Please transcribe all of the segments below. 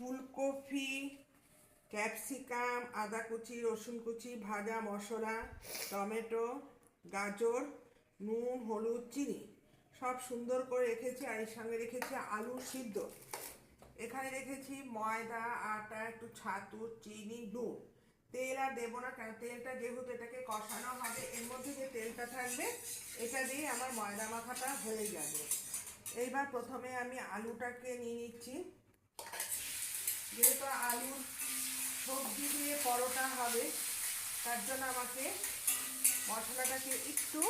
ফুলকপি, ক্যাপসিকাম আদা কুচি রসুন কুচি ভাজা মশলা, টমেটো, গাজর, নুন, হলুদ, চিনি। সব সুন্দর করে রেখেছি আর এর সঙ্গে রেখেছি আলু সিদ্ধ। এখানে রেখেছি ময়দা, আটা, একটু ছাতু, চিনি, নুন। তেল আর দেবো না কারণ তেলটা যেহেতু এটাকে কষানো হবে, এর মধ্যে যে তেলটা থাকবে, এটা দিয়ে আমার ময়দা মাখাটা হয়ে যাবে। এইবার প্রথমে আমি আলুটাকে নিয়ে নিচ্ছি। যেহেতু আলুর সবজি দিয়ে পরোটা হবে, তার জন্য আমাকে মশলাটাকে একটু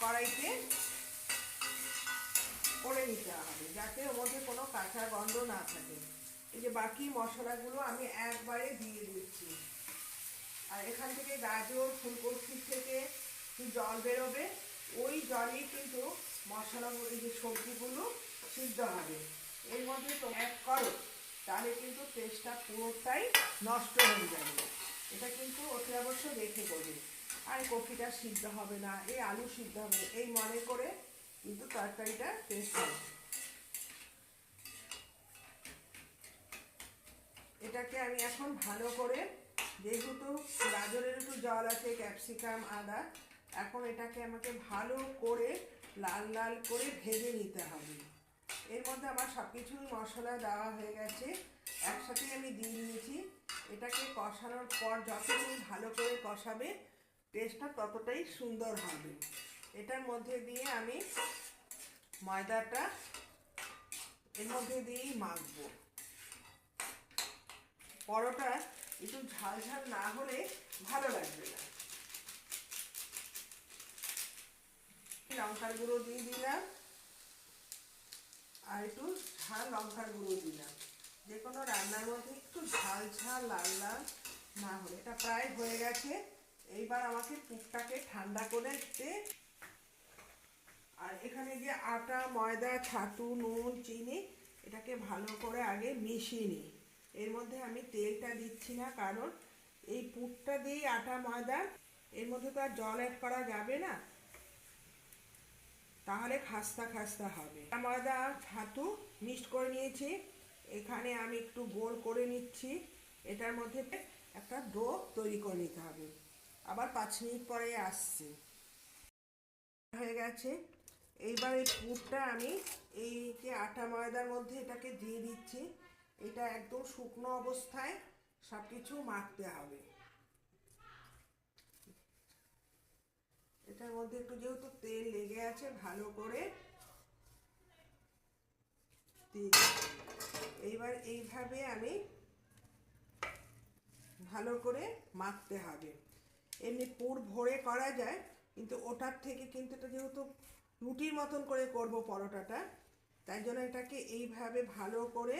কড়াইতে করে নিতে হবে, যাতে ওর মধ্যে কোনো কাঁচা গন্ধ না থাকে। এই যে বাকি মশলাগুলো আমি একবারে দিয়ে দিচ্ছি। আর এখান থেকে গাজর ফুলকপি থেকে জল বেরোবে, ওই জলেই কিন্তু মশলাগুলো, এই যে সবজিগুলো সিদ্ধ হবে। এর মধ্যে তো এক করো। তাহলে কিন্তু টেস্টটা পুরোটাই নষ্ট হয়ে যাবে। এটা কিন্তু অতি অবশ্য রেখে করবে আর কপিটা সিদ্ধ হবে না এই আলু সিদ্ধ হবে না, এই মনে করে কিন্তু তরকারিটা টেস্ট হবে। এটাকে আমি এখন ভালো করে যেহেতু গাজরের একটু জল আছে ক্যাপসিকাম আদা এখন এটাকে আমাকে ভালো করে লাল লাল করে ভেজে নিতে হবে। এর মধ্যে আমার সব কিছুই মশলা দেওয়া হয়ে গেছে। একসাথে আমি দিয়ে নিয়েছি এটাকে কষানোর পর যত তুমি ভালো করে কষাবে টেস্টটা ততটাই সুন্দর হবে। এটার মধ্যে দিয়ে আমি ময়দাটা এর মধ্যে দিয়েই মাখবো। পরোটা একটু ঝাল ঝাল না হলে ভালো লাগবে না। লঙ্কার গুঁড়ো দিয়ে দিলাম। আর একটু ঝাল লঙ্কার গুঁড়ো দিলাম। যে কোনো রান্নার মধ্যে একটু ঝাল ঝাল লাল লাল না হলে। এটা প্রায় হয়ে গেছে। এইবার আমাকে পুরটাকে ঠান্ডা করে দিতে। আর এখানে যে আটা, ময়দা, ছাতু, নুন, চিনি, এটাকে ভালো করে আগে মিশিয়ে নিই। এর মধ্যে আমি তেলটা দিচ্ছি না, কারণ এই পুরটা দিয়েই আটা, ময়দা, এর মধ্যে তো আর জল অ্যাড করা যাবে না। তাহলে খাস্তা খাস্তা হবে। ময়দা ছাতু মিক্সড করে নিয়েছি। এখানে আমি একটু গোল করে নিচ্ছি। এটার মধ্যে একটা ডো তৈরি করে নিতে হবে। আবার পাঁচ মিনিট পরে আসছে। হয়ে গেছে। এইবার এই পুরটা আমি এই যে আটা ময়দার মধ্যে এটাকে দিয়ে দিচ্ছি। এটা একদম শুকনো অবস্থায় সব কিছু মাখতে হবে। এটার মধ্যে একটু যেহেতু তেল লেগে আছে, ভালো করে এইবার এইভাবে আমি ভালো করে মাখতে হবে। এমনি পুর ভরে করা যায়, কিন্তু ওটার থেকে কিন্তু এটা যেহেতু রুটির মতন করে করব পরোটাটা, তাই জন্য এটাকে এইভাবে ভালো করে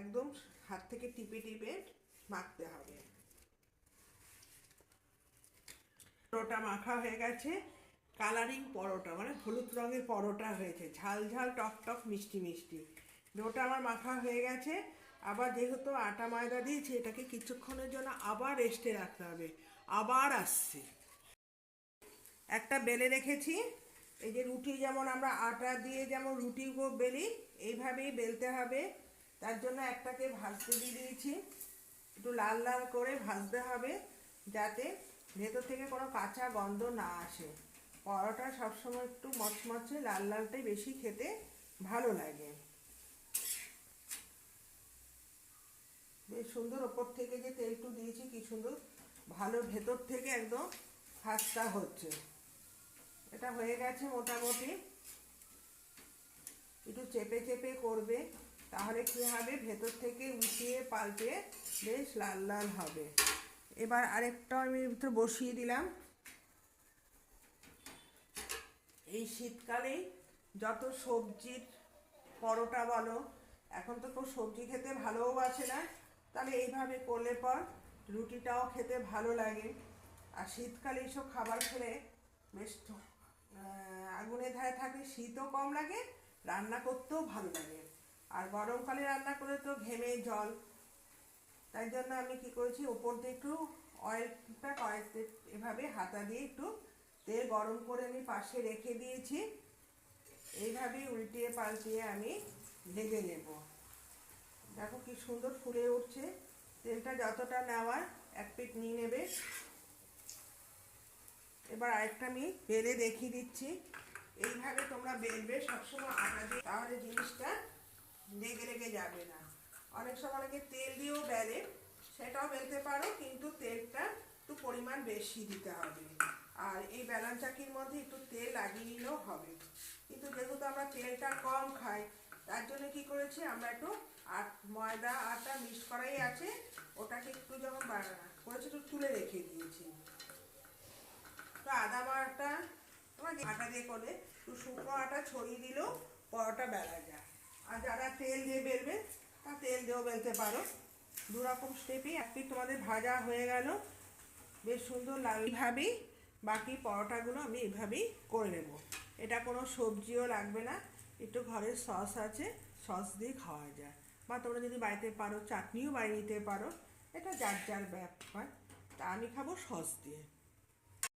একদম হাত থেকে টিপে টিপে মাখতে হবে। পরোটা মাখা হয়ে গেছে। কালারিং পরোটা মানে হলুদ রঙের পরোটা হয়েছে। ঝাল ঝাল, টক টক, মিষ্টি মিষ্টি। ডোটা আমার মাখা হয়ে গেছে। আবার যেহেতু আটা ময়দা দিয়েছি, এটাকে কিছুক্ষণের জন্য আবার রেস্টে রাখতে হবে। আবার আসছে। একটা বেলে রেখেছি। এই যে রুটি যেমন আমরা আটা দিয়ে যেমন রুটি বেলি, এইভাবেই বেলতে হবে। তার জন্য একটাকে ভাজতে দিয়ে দিয়েছি। একটু লাল লাল করে ভাজতে হবে, যাতে ভেতর থেকে কোনো কাঁচা গন্ধ না আসে। পরোটা সবসময় একটু মচমচে, লাল লালটাই বেশি খেতে ভালো লাগে। বেশ সুন্দর ওপর থেকে যে তেলটু দিয়েছি, কি সুন্দর ভালো ভেতর থেকে একদম খাস্তা হচ্ছে। এটা হয়ে গেছে মোটামুটি। একটু চেপে চেপে করবে, তাহলে কী হবে? ভেতর থেকে উঠিয়ে, পাল্টে বেশ লাল লাল হবে। এবার আরেকটা আমি ভিতরে বসিয়ে দিলাম। এই শীতকালেই যত সবজির পরোটা বলো এখন তো কেউ সবজি খেতে ভালোও বাসে না। তাহলে এইভাবে করলে পর রুটিটাও খেতে ভালো লাগে। আর শীতকালে এইসব খাবার খেলে বেশ আহ, আগুনের ধারে থাকলে শীতও কম লাগে রান্না করতেও ভালো লাগে। আর গরমকালে রান্না করে তো ঘেমে জল তাই জন্য আমি কি করেছি ওপর দিয়ে একটু অয়েলটা কয়েকতে এভাবে হাতা দিয়ে একটু তেল গরম করে আমি পাশে রেখে দিয়েছি। এইভাবেই উল্টিয়ে পাল্টিয়ে আমি ভেজে নেব। দেখো কি সুন্দর ফুলে উঠছে। তেলটা যতটা নেওয়ার এক পিট নিয়ে নেবে। এবার আরেকটা আমি বেলে দেখিয়ে দিচ্ছি। এইভাবে তোমরা বেলবে সবসময় আটা দিয়ে, তাহলে জিনিসটা লেগে লেগে যাবে না। অনেক সময় অনেকে তেল দিয়েও বেলে, সেটাও বেলতে পারো, কিন্তু তেলটা একটু পরিমাণ বেশি দিতে হবে। আর এই বেলান চাকির মধ্যে একটু তেল লাগিয়ে নিলেও হবে। কিন্তু যেহেতু আমরা তেলটা কম খাই, তার জন্য কি করেছি, আমরা একটু ময়দা আটা মিক্স করাই আছে, ওটাকে একটু যখন করেছি, একটু তুলে রেখে দিয়েছি। তো আদা বাটা, তোমার আটা দিয়ে করলে, একটু শুকনো আটা ছড়িয়ে দিলেও পরোটা বেলা যায়। আর যারা তেল দিয়ে বেলবে তেল দিয়েও বেলতে পারো। দু রকম স্টেপই একটি তোমাদের ভাজা হয়ে গেল। বেশ সুন্দর লাগে এইভাবেই বাকি পরোটাগুলো আমি এইভাবেই করে নেব। এটা কোনো সবজিও লাগবে না। একটু ঘরের সস আছে সস দিয়ে খাওয়া যায়। বা তোমরা যদি বাড়িতে পারো, চাটনিও বানিয়ে নিতে পারো। এটা যার যার ব্যাপার। তা আমি খাব সস দিয়ে।